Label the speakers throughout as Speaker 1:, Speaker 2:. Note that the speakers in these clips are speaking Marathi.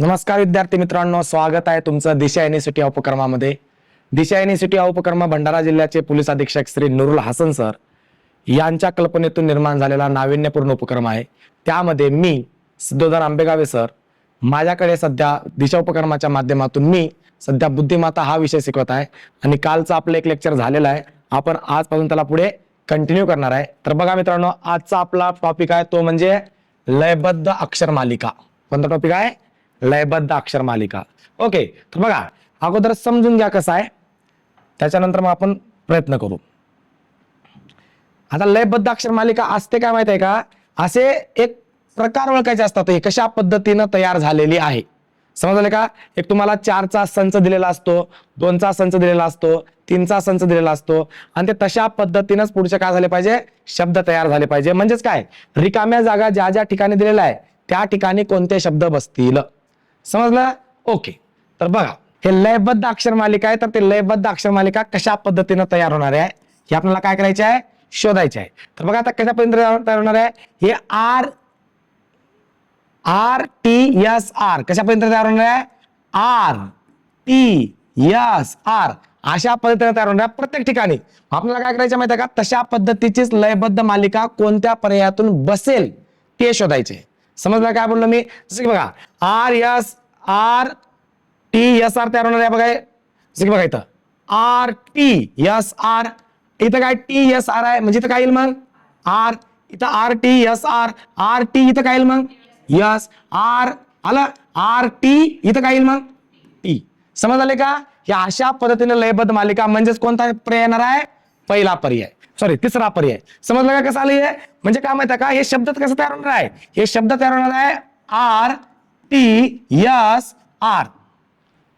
Speaker 1: नमस्कार विद्यार्थी मित्रांनो स्वागत आहे तुमचं दिशा युनिव्हर्सिटी उपक्रमामध्ये. दिशा युनिव्हर्सिटी या उपक्रम भंडारा जिल्ह्याचे पोलीस अधीक्षक श्री नुरुल हसन सर यांच्या कल्पनेतून निर्माण झालेला नाविन्यपूर्ण उपक्रम आहे. त्यामध्ये मी सिद्धोधर आंबेगावे सर माझ्याकडे सध्या दिशा उपक्रमाच्या माध्यमातून मी सध्या बुद्धिमाता हा विषय शिकवत आहे आणि कालचं आपलं एक लेक्चर झालेलं आहे. आपण आजपासून त्याला पुढे कंटिन्यू करणार आहे. तर बघा मित्रांनो आजचा आपला टॉपिक आहे तो म्हणजे लयबद्ध अक्षर मालिका. कोणता टॉपिक आहे? लयबद्ध अक्षर मालिका. ओके तर बघा अगोदर समजून घ्या कसं आहे. त्याच्यानंतर मग आपण प्रयत्न करू. आता लयबद्ध अक्षर मालिका असते काय माहीत आहे का? असे एक प्रकार ओळखायचे असतात. हे कशा पद्धतीनं तयार झालेली आहे. समजले का? एक तुम्हाला चारचा संच दिलेला असतो दोनचा संच दिलेला असतो तीनचा संच दिलेला असतो. आणि ते तशा पद्धतीनंच पुढचे काय झाले पाहिजे? शब्द तयार झाले पाहिजे. म्हणजेच काय? रिकाम्या जागा ज्या ज्या ठिकाणी दिलेल्या आहे त्या ठिकाणी कोणते शब्द बसतील? समजलं? ओके तर बघा हे लयबद्ध अक्षर मालिका आहे तर ते लयबद्ध अक्षर मालिका कशा पद्धतीनं तयार होणार आहे? हे आपल्याला काय करायचे आहे? शोधायचे आहे. तर बघा आता कशा पद्धतीने तयार होणार आहे? हे R R T S R कशा पद्धतीने तयार होणार आहे? आर टी एस आर अशा पद्धतीने तयार होणार आहे प्रत्येक ठिकाणी. आपल्याला काय करायचं माहिती आहे का? तशा पद्धतीचीच लयबद्ध मालिका कोणत्या पर्यायातून बसेल ते शोधायचे. समजलं काय बोललो मी? जसं की बघा R S R T S R तयार होणार आहे बघा जसं की बघा इथं. आर टी एस आर इथं काय टी एस आर आहे? म्हणजे इथं काय येईल मग? आर इथं R T S R R T इथं काय येईल मग? यस आर आलं? आर टी इथं काय येईल मग? टी समज आले का? या अशा पद्धतीने लयबद्ध मालिका म्हणजेच कोणता पर्याय येणार आहे? पहिला पर्याय. सॉरी तिसरा पर्याय. समजलं का कसं आलं हे? म्हणजे काय माहिती आहे का? हे शब्द कसं तयार होणार आहे? हे शब्द तयार होणार आहे आर टी यस आर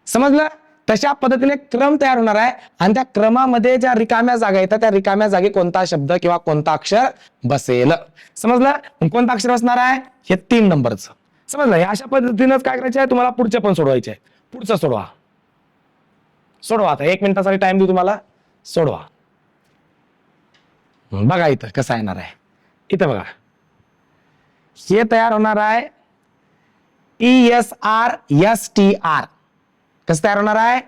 Speaker 1: समजलं? तशा पद्धतीने क्रम तयार होणार आहे आणि त्या क्रमामध्ये ज्या रिकाम्या जागा येतात त्या रिकाम्या जागी कोणता शब्द किंवा कोणता अक्षर बसेल? समजलं? कोणता अक्षर बसणार आहे? हे तीन नंबरचं. समजलं? हे अशा पद्धतीनंच काय करायचं आहे? तुम्हाला पुढचे पण सोडवायचे आहे. पुढचं सोडवा. सोडवा आता. एक मिनिटासाठी टाइम देऊ तुम्हाला. सोडवा. बघा इथं कसं येणार आहे. इथं बघा. हे तयार होणार आहे E S R S T R कसं तयार होणार आहे?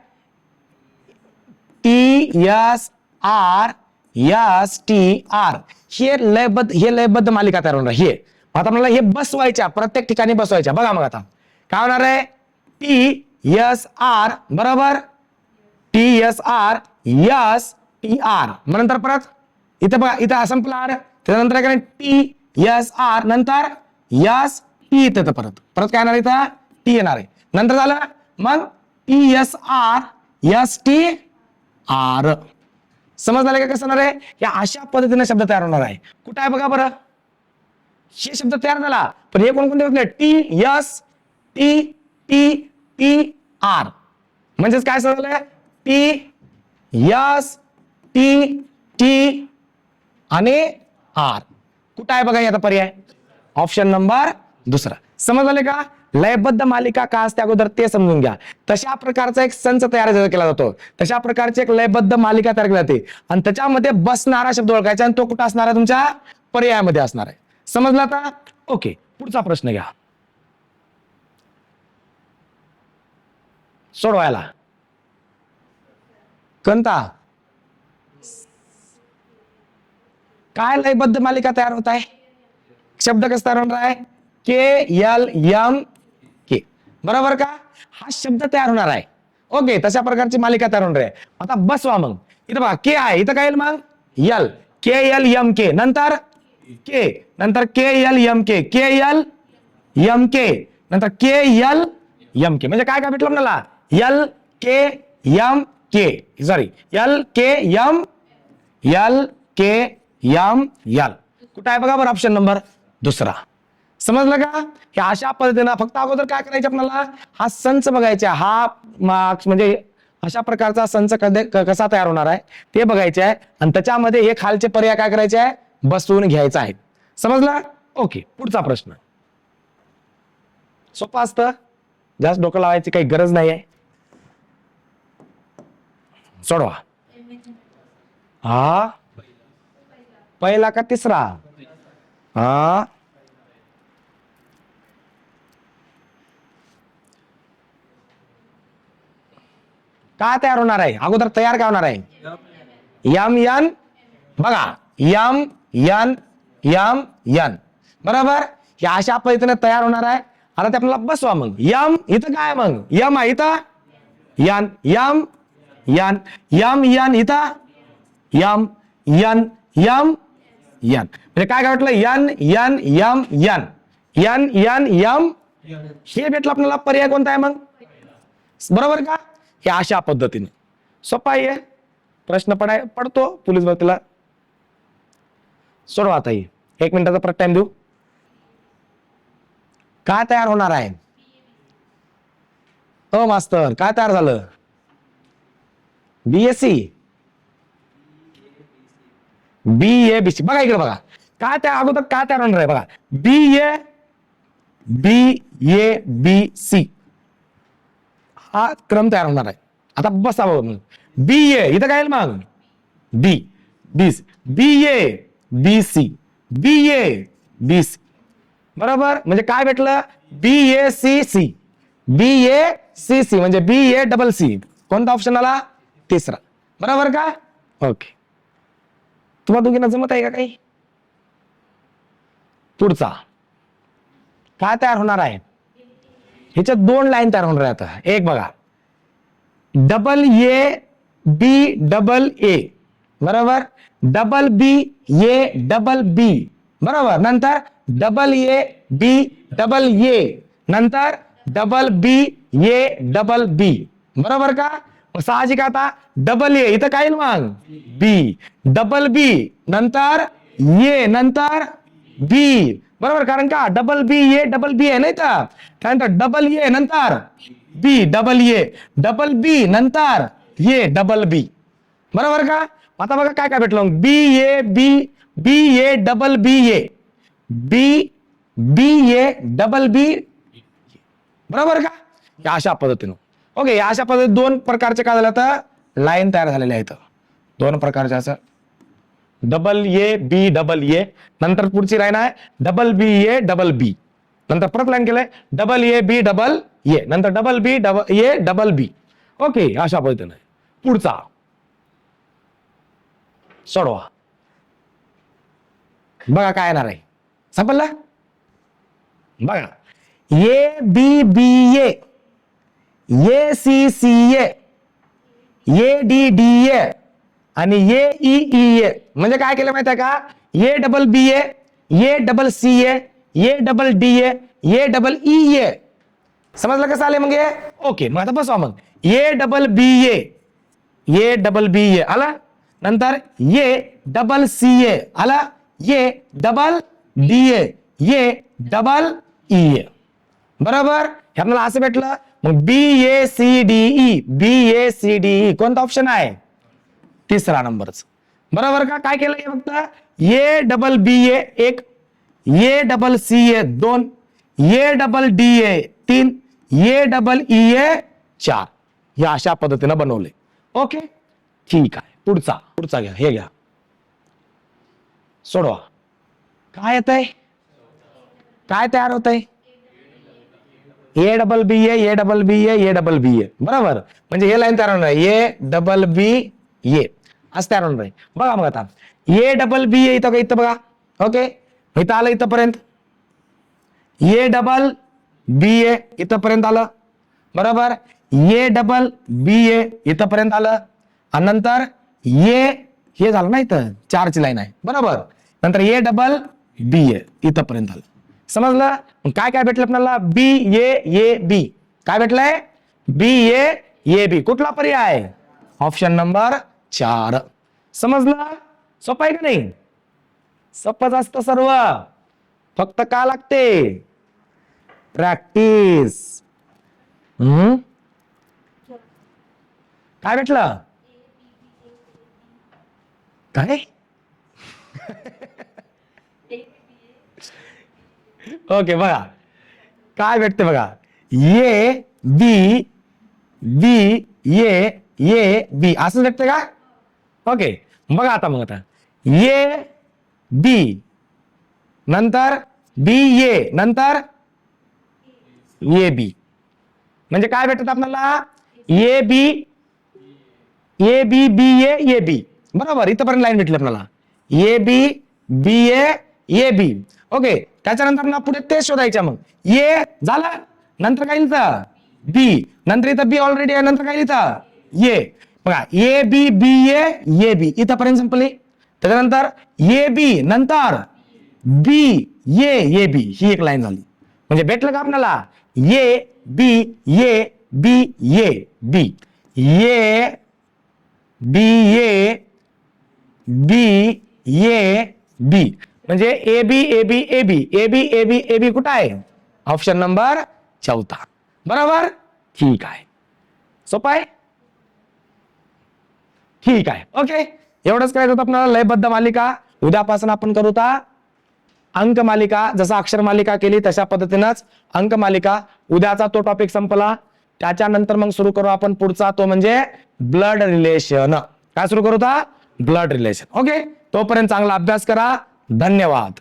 Speaker 1: T S R S T R हे लयबद्ध हे लयबद्ध मालिका तयार होणार हे. आता आपल्याला हे बसवायच्या प्रत्येक ठिकाणी बसवायच्या. बघा मग आता. काय होणार आहे? टी एस आर बरोबर? T S R S T R मग नंतर परत? इथं बघा इथं संपला आर त्याच्यानंतर काय टी एस आर नंतर एस टी येतं परत. परत काय येणार इथं? टी येणार आहे. नंतर झालं मग T S R S T R समजणार का कसं होणार आहे? या अशा पद्धतीने शब्द तयार होणार आहे. कुठं आहे बघा बरं? हे शब्द तयार झाला. पण हे कोणकोणते बसले T S T T T R म्हणजेच काय समजलं? टी यस टी टी आणि आर. कुठं आहे बघा याचा आता पर्याय? ऑप्शन नंबर दुसरा. समजले का? लयबद्ध मालिका का असते अगोदर ते समजून घ्या. तशा प्रकारचा एक संच तयार केला जातो तशा प्रकारची एक लयबद्ध मालिका तयार केली जाते. आणि त्याच्यामध्ये बसणारा शब्द ओळखायचा आणि तो कुठं असणार आहे? तुमच्या पर्यायामध्ये असणार आहे. समजलं आता? ओके पुढचा प्रश्न घ्या. सोडवायला. कोणता? काय लयबद्ध मालिका तयार होत आहे? शब्द कसा तयार होणार आहे? के एल एम के बरोबर का? हा शब्द तयार होणार आहे. ओके तशा प्रकारची मालिका तयार होणार आहे. आता बसवा मग. इथं बघा के आहे. इथं काय येईल मग? L K L M K नंतर के नंतर K L M K K L M K नंतर के एल एम के म्हणजे काय काय भेटलं आपल्याला? L K M K sorry L K M L K M L. कुठं आहे बघा बरं ऑप्शन नंबर दुसरा. समजलं का? हे अशा पद्धतीनं फक्त अगोदर काय करायचं आपल्याला? हा संच बघायचा हा मार्क्स म्हणजे अशा प्रकारचा संच कधी क- कसा तयार होणार आहे? ते बघायचे आहे. आणि त्याच्यामध्ये हे खालचे पर्याय काय करायचे आहे? बसवून घ्यायचं आहे समजलं? ओके. पुढचा प्रश्न. सोपा असतं. जास्त डोकं लावायची काही गरज नाही आहे. सोडवा. हा? पहिला का तिसरा? हा? काय तयार होणार आहे? अगोदर तयार काय होणार आहे? यम यन बघा यम यन यम यन. बरोबर? हे अशा पद्धतीने तयार होणार आहे. आता ते आपल्याला बसवा मग. यम इथं काय मग? यम आहे इथं? N. M N. M N इथं? M N M. यन. म्हणजे काय काय वाटलं? N N M N. N N M. हे भेटलं आपल्याला. पर्याय कोणता आहे मग? बरोबर का? हे अशा पद्धतीने. सोपा आहे प्रश्न पडाय पडतो. पोलीस भरतीला. सोडवा आता हे. एक मिनिटाचा परत टाइम देऊ. काय तयार होणार आहे? अ मास्तर. काय तयार झालं? BSc B A B C बघा इकडे बघा. काय त्या अगोदर काय तयार होणार आहे? बघा. बी A B A B C हा क्रम तयार होणार आहे. आता बसा बघ बी ए इथं काय मग? बी बी B A B C B A B C बरोबर? म्हणजे काय भेटलं? B A C C B A C C म्हणजे बी ए डबल सी कोणता ऑप्शन आला? तिसरा. बरोबर का? ओके तुम्हाला दोघींना जमत आहे का काही? पुढचा. काय तयार होणार आहे? ह्याच्यात दोन लाईन तयार होणार आहेत. आता एक बघा. Double A B double A. बरोबर? Double B A double B. बरोबर? नंतर double A B double A. नंतर double B A double B. बरोबर का? साहजिक आता डबल ए इथं काय मग? बी डबल बी नंतर ए नंतर बी बरोबर? कारण का? डबल बी ए डबल बी आहे नाही तर? त्यानंतर डबल ए नंतर बी डबल ए डबल बी नंतर ए डबल बी बरोबर का? आता बघा काय काय भेटलं B A B B A double B A B B A double B बरोबर का? या अशा पद्धतीनं. ओके या अशा पद्धतीने दोन प्रकारचे काय झालं तर लाईन तयार झालेल्या आहेत. दोन प्रकारच्या असं. Double A B double A नंतर पुढची लाईन आहे. डबल बी ए डबल बी नंतर परत लाईन केलंय. Double A B double A नंतर double B double A double B okay अशा पद्धतीने. पुढचा. सोडवा. बघा काय येणार आहे. संपला? बघा. A B B A A C C A A D D A आणि ए ई ई ए म्हणजे काय केलं माहिती आहे का? A double B A A double C A A double D A A double E A समजलं कसं आले मग हे? ओके मग आता बसवा मग. ए double B A A double B ए आला? नंतर ए डबल सी ए आला? A double D A A double E A बरोबर? हे आपल्याला असं भेटलं. मग B A C D E B A C D E कोणता ऑप्शन आहे? तिसरा नंबरच बरोबर का? काय केलं हे फक्त? ए डबल बी ए एक. ए डबल सी ए दोन. ए डबल डी ए तीन. ए डबल ई ए चार. या अशा पद्धतीनं बनवले ओके ठीक आहे. पुढचा. पुढचा घ्या. हे घ्या. सोडवा. काय येत आहे काय तयार होत आहे A double B A A double B A A double B A बरोबर? म्हणजे हे लाईन तयार होणार. आहे ए डबल बी ए असं तयार होणार आहे. बघा मग आता. ए डबल बी ए इथं का इथं बघा. ओके इथं आलं इथंपर्यंत. ए डबल बी ए इथंपर्यंत आलं. बरोबर? ए डबल बी ए इथंपर्यंत आलं. आणि नंतर ए हे झालं ना इथं. चारची लाईन आहे. बरोबर? नंतर ए डबल बी ए इथंपर्यंत आलं. समजलं? काय काय भेटलं आपल्याला? बी ए ए बी काय भेटलंय? बी ए ए बी कुठला पर्याय? ऑप्शन नंबर चार. समजलं? सोपं आहे का नाही? सोपंच असतं सर्व. फक्त का लागते? प्रॅक्टिस हम्म? काय भेटलं? काय? ओके बघा. काय भेटते बघा? A B B A A B असं भेटते का? ओके बघा आता मग आता. ए बी नंतर बी ए नंतर ए बी म्हणजे काय भेटत आपल्याला? A B A B B A A B बरोबर इथंपर्यंत लाईन भेटली आपल्याला. ए B B A A B okay त्याच्यानंतर ना पुढे ते शोधायच्या मग. ए झालं नंतर काय लिहितं? बी नंतर इथं बी ऑलरेडी आहे नंतर काय लिहितं? ए बघा A B B A A B इथंपर्यंत संपली त्याच्यानंतर ए बी नंतर बी ए ए बी ही एक लाईन झाली. म्हणजे भेटलं का आपल्याला? A B A B A B A B A B A B म्हणजे A B A B A B A B A B A B कुठं आहे? ऑप्शन नंबर चौथा. बरोबर? ठीक आहे. सोपं आहे? ठीक आहे. ओके एवढंच करायचं होतं आपल्याला. लयबद्ध मालिका. उद्यापासून आपण करू ता अंक मालिका. जसं अक्षर मालिका केली तशा पद्धतीनंच अंक मालिका. उद्याचा तो टॉपिक संपला. त्याच्यानंतर मग सुरू करू आपण पुढचा. तो म्हणजे ब्लड रिलेशन काय सुरू करू ता? ब्लड रिलेशन ओके तोपर्यंत चांगला अभ्यास करा. धन्यवाद.